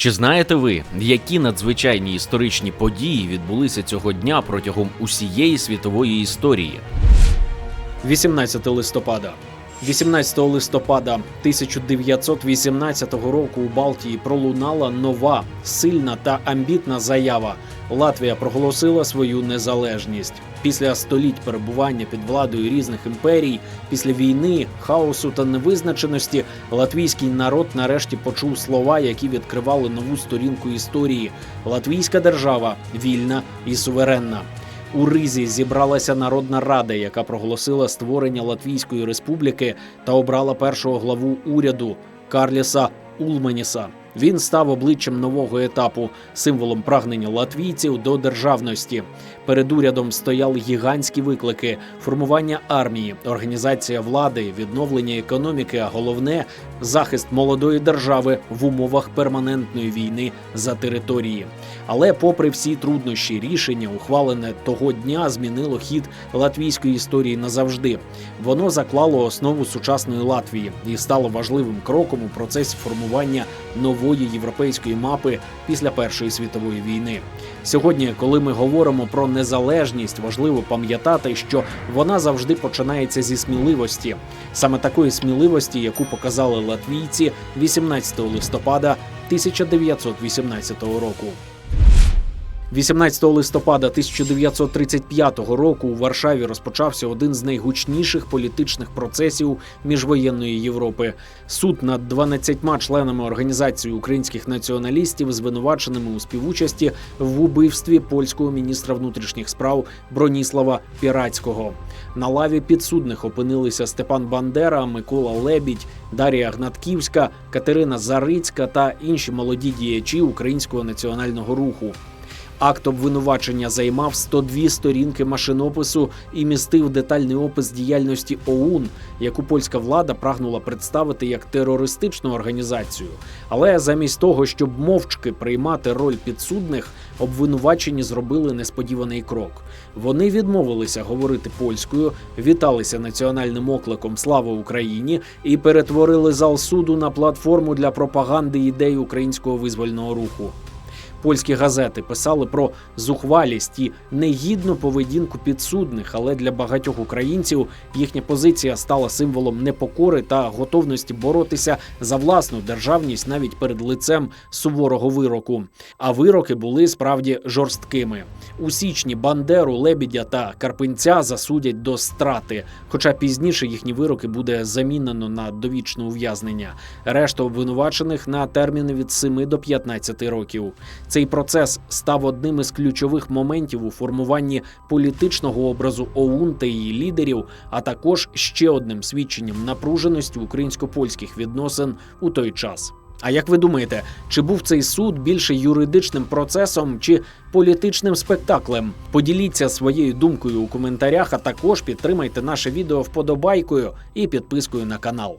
Чи знаєте ви, які надзвичайні історичні події відбулися цього дня протягом усієї світової історії? 18 листопада. 18 листопада 1918 року у Балтії пролунала нова, сильна та амбітна заява. Латвія проголосила свою незалежність. Після століть перебування під владою різних імперій, після війни, хаосу та невизначеності, латвійський народ нарешті почув слова, які відкривали нову сторінку історії. Латвійська держава вільна і суверенна. У Ризі зібралася Народна Рада, яка проголосила створення Латвійської республіки та обрала першого главу уряду Карліса Улманіса. Він став обличчям нового етапу, символом прагнення латвійців до державності. Перед урядом стояли гігантські виклики: формування армії, організація влади, відновлення економіки, а головне захист молодої держави в умовах перманентної війни за території. Але, попри всі труднощі, рішення, ухвалене того дня, змінило хід латвійської історії назавжди. Воно заклало основу сучасної Латвії і стало важливим кроком у процесі формування нової європейської мапи після Першої світової війни. Сьогодні, коли ми говоримо про незалежність, важливо пам'ятати, що вона завжди починається зі сміливості, саме такої сміливості, яку показали латвійці 18 листопада 1918 року. 18 листопада 1935 року у Варшаві розпочався один з найгучніших політичних процесів міжвоєнної Європи. Суд над 12 членами організації українських націоналістів, звинуваченими у співучасті в убивстві польського міністра внутрішніх справ Броніслава Пірацького. На лаві підсудних опинилися Степан Бандера, Микола Лебідь, Дар'я Гнатківська, Катерина Зарицька та інші молоді діячі українського національного руху. Акт обвинувачення займав 102 сторінки машинопису і містив детальний опис діяльності ОУН, яку польська влада прагнула представити як терористичну організацію. Але замість того, щоб мовчки приймати роль підсудних, обвинувачені зробили несподіваний крок. Вони відмовилися говорити польською, віталися національним окликом Слава Україні і перетворили зал суду на платформу для пропаганди ідей українського визвольного руху. Польські газети писали про зухвалість і негідну поведінку підсудних, але для багатьох українців їхня позиція стала символом непокори та готовності боротися за власну державність навіть перед лицем суворого вироку. А вироки були справді жорсткими. У січні Бандеру, Лебідя та Карпинця засудять до страти. Хоча пізніше їхні вироки буде замінено на довічне ув'язнення. Решта обвинувачених на терміни від 7 до 15 років. Цей процес став одним із ключових моментів у формуванні політичного образу ОУН та її лідерів, а також ще одним свідченням напруженості українсько-польських відносин у той час. А як ви думаєте, чи був цей суд більше юридичним процесом чи політичним спектаклем? Поділіться своєю думкою у коментарях, а також підтримайте наше відео вподобайкою і підпискою на канал.